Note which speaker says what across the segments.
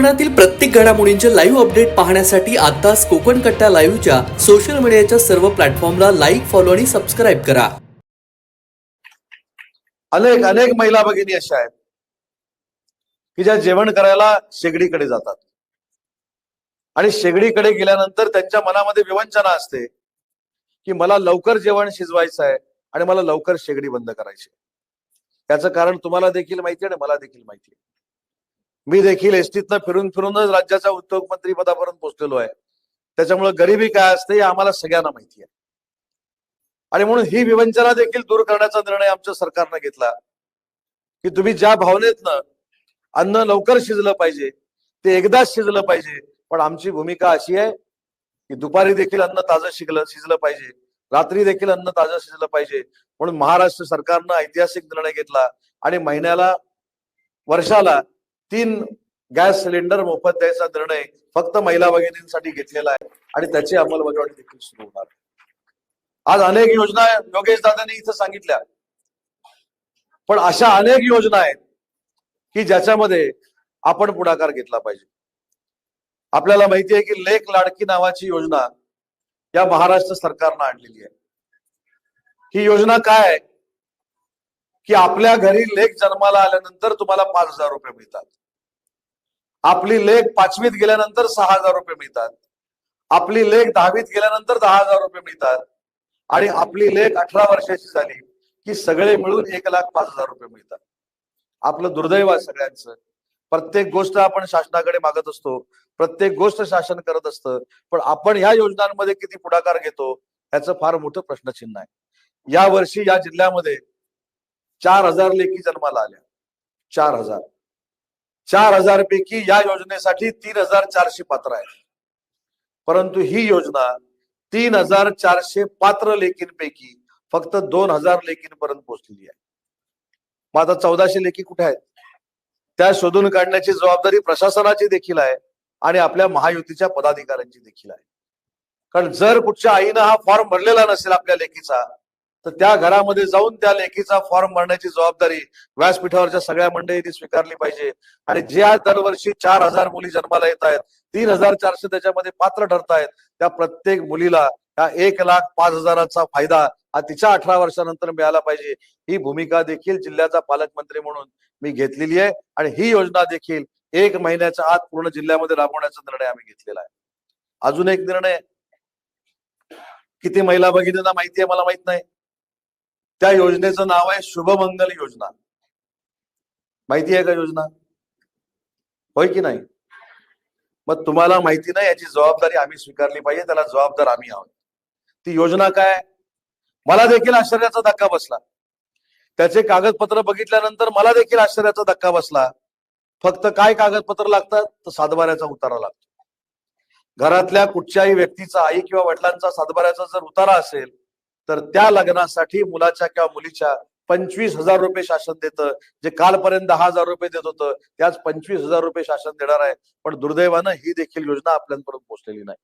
Speaker 1: कोकणातील प्रत्येक घडामोडींचे लाईव्ह अपडेट पाहण्यासाठी आताच कोकण कट्टा लाईव्हच्या सोशल मीडियाच्या सर्व प्लॅटफॉर्मला लाईक फॉलो आणि सबस्क्राईब करा.
Speaker 2: अनेक अनेक महिला भगिनी अशा आहेत की ज्या जेवण करायला शेगडीकडे जातात. आणि शेगडीकडे गेल्यानंतर त्यांच्या मनामध्ये विवंचना असते की मला लवकर जेवण शिजवायचं आहे आणि मला लवकर शेगडी बंद करायची आहे. याचं कारण तुम्हाला देखील माहिती आहे आणि मला देखील माहिती आहे. मी देखील एसटीतनं फिरून फिरूनच राज्याच्या उद्योग मंत्री पदापर्यंत पोहोचलेलो आहे. त्याच्यामुळे गरिबी काय असते हे आम्हाला सगळ्यांना माहिती आहे. आणि म्हणून ही विवंचना देखील दूर करण्याचा निर्णय आमच्या सरकारनं घेतला. की तुम्ही ज्या भावनेतनं अन्न लवकर शिजलं पाहिजे ते एकदाच शिजलं पाहिजे पण आमची भूमिका अशी आहे की दुपारी देखील अन्न ताजं शिजलं शिजलं पाहिजे. रात्री देखील अन्न ताजं शिजलं पाहिजे. म्हणून महाराष्ट्र सरकारनं ऐतिहासिक निर्णय घेतला आणि महिन्याला वर्षाला तीन गॅस सिलेंडर मोफत द्यायचा निर्णय फक्त महिला भगिनींसाठी घेतलेला आहे आणि त्याची अंमलबजावणी देखील सुरू होणार आज अनेक योजना योगेश दादांनी इथं सांगितल्या. पण अशा अनेक योजना आहेत की ज्याच्यामध्ये आपण पुढाकार घेतला पाहिजे. आपल्याला माहिती आहे की लेख लाडकी नावाची योजना या महाराष्ट्र सरकारनं आणलेली आहे. ही योजना काय आहे? की आपल्या घरी लेख जन्माला आल्यानंतर तुम्हाला पाच हजार रुपये मिळतात. आपली लेख पाचवीत गेल्यानंतर सहा हजार रुपये मिळतात. आपली लेख दहावीत गेल्यानंतर दहा हजार रुपये मिळतात. आणि आपली लेख अठरा वर्षाची झाली की सगळे मिळून एक लाख पाच हजार रुपये मिळतात. आपलं दुर्दैव आहे सगळ्यांचं. प्रत्येक गोष्ट आपण शासनाकडे मागत असतो. प्रत्येक गोष्ट शासन करत असतं. पण आपण ह्या योजनांमध्ये किती पुढाकार घेतो ह्याचं फार मोठं प्रश्नचिन्ह आहे. या वर्षी या जिल्ह्यामध्ये चार हजार लेखी जन्माला आल्या. चार हजार. चार हजार पैकी या योजनेसाठी तीन हजार चारशे पात्र आहेत. परंतु ही योजना तीन हजार चारशे पात्र लेखींपैकी फक्त दोन हजार लेखींपर्यंत पोहोचलेली आहे. मग आता चौदाशे लेखी कुठे आहेत? त्या शोधून काढण्याची जबाबदारी प्रशासनाची देखील आहे आणि आपल्या महायुतीच्या पदाधिकाऱ्यांची देखील आहे. कारण जर कुठच्या आईनं हा फॉर्म भरलेला नसेल आपल्या लेखीचा तर त्या घरामध्ये जाऊन त्या लेखीचा फॉर्म भरण्याची जबाबदारी व्यासपीठावरच्या सगळ्या मंडळींनी स्वीकारली पाहिजे. आणि ज्या दरवर्षी चार हजार मुली जन्माला येत आहेत तीन हजार चारशे त्याच्यामध्ये पात्र ठरतायत त्या प्रत्येक मुलीला हा एक लाख पाच हजाराचा फायदा हा तिच्या अठरा वर्षानंतर मिळाला पाहिजे. ही भूमिका देखील जिल्ह्याचा पालकमंत्री म्हणून मी घेतलेली आहे. आणि ही योजना देखील एक महिन्याच्या आत पूर्ण जिल्ह्यामध्ये राबवण्याचा निर्णय आम्ही घेतलेला आहे. अजून एक निर्णय किती महिला भगिनींना माहिती आहे मला माहीत नाही. त्या योजनेचं नाव आहे शुभमंगल योजना. माहिती आहे का योजना? होय की नाही? मग तुम्हाला माहिती नाही याची जबाबदारी आम्ही स्वीकारली पाहिजे त्याला जबाबदार आम्ही आहोत. ती योजना काय? मला देखील आश्चर्याचा धक्का बसला. त्याचे कागदपत्र बघितल्यानंतर मला देखील आश्चर्याचा धक्का बसला. फक्त काय कागदपत्र लागतात? तर सातबाऱ्याचा उतारा लागतो. घरातल्या कुठच्याही व्यक्तीचा आई किंवा वडिलांचा सातबाऱ्याचा जर उतारा असेल तर त्या लग्नासाठी मुलाच्या किंवा मुलीच्या पंचवीस हजार रुपये शासन देतं. जे कालपर्यंत दहा हजार रुपये देत होतं त्याच पंचवीस हजार रुपये शासन देणार आहे. पण दुर्दैवानं ही देखील योजना आपल्यापर्यंत पोहोचलेली नाही.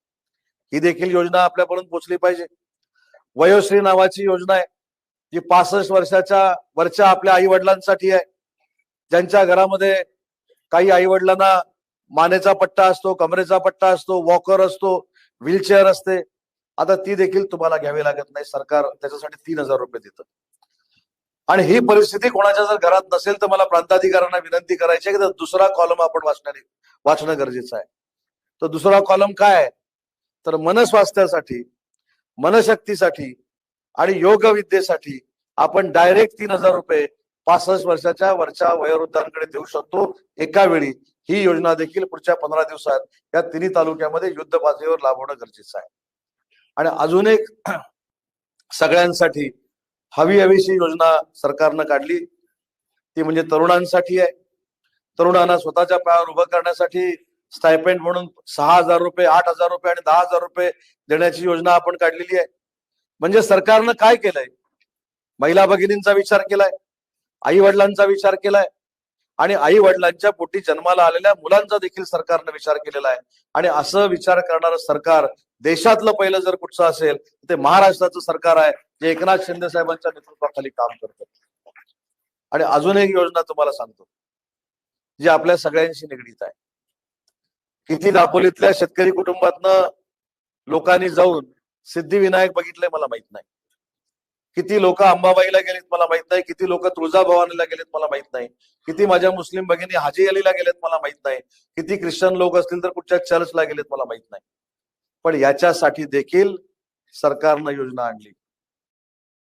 Speaker 2: ही देखील योजना आपल्यापर्यंत पोहोचली पाहिजे. वयोश्री नावाची योजना आहे जी पासष्ट वर्षाच्या वरच्या आपल्या आई वडिलांसाठी आहे. ज्यांच्या घरामध्ये काही आई वडिलांना मानेचा पट्टा असतो कमरेचा पट्टा असतो वॉकर असतो व्हीलचेअर असते आता ती देखील तुम्हाला घ्यावी लागत नाही. सरकार त्याच्यासाठी तीन हजार रुपये देतं. आणि ही परिस्थिती कोणाच्या जर घरात नसेल तर मला प्रांताधिकाऱ्यांना विनंती करायची आहे की दुसरा कॉलम आपण वाचण्याने वाचणं गरजेचं आहे. तर दुसरा कॉलम काय आहे? तर मनस्वास्थ्यासाठी मनशक्तीसाठी आणि योग विद्येसाठी आपण डायरेक्ट तीन हजार रुपये पासष्ट वर्षाच्या वरच्या वयोवृद्धांकडे देऊ शकतो. एका वेळी ही योजना देखील पुढच्या पंधरा दिवसात या तिन्ही तालुक्यामध्ये युद्ध पातळीवर लाभवणं गरजेचं आहे. आणि अजून एक सगळ्यांसाठी हवी हवीशी योजना सरकारनं काढली. ती म्हणजे तरुणांसाठी आहे. तरुणांना स्वतःच्या पायावर उभं करण्यासाठी स्टायपेंड म्हणून सहा हजार रुपये आठ हजार रुपये आणि दहा हजार रुपये देण्याची योजना आपण काढलेली आहे. म्हणजे सरकारनं काय केलंय? महिला भगिनींचा विचार केलाय. आई वडिलांचा विचार केलाय. आणि आई वडिलांच्या पोटी जन्माला आलेल्या मुलांचा देखील सरकारनं विचार केलेला आहे. आणि असं विचार करणारं सरकार देशातलं पहिलं जर कुठचं असेल तर ते महाराष्ट्राचं सरकार आहे जे एकनाथ शिंदे साहेबांच्या नेतृत्वाखाली काम करतं. आणि अजून एक योजना तुम्हाला सांगतो जी आपल्या सगळ्यांशी निगडीत आहे. किती दापोलीतल्या शेतकरी कुटुंबातनं लोकांनी जाऊन सिद्धिविनायक बघितलंय मला माहीत नाही. किती लोक अंबाबाईला गेलेत मला माहीत नाही. किती लोक तुळजाभवानीला गेलेत मला माहीत नाही. किती माझ्या मुस्लिम भगिनी हाजी अलीला गेलेत मला माहीत नाही. किती ख्रिश्चन लोक असतील तर कुठच्या चर्चला गेलेत मला माहीत नाही. पण याच्यासाठी देखील सरकारनं योजना आणली.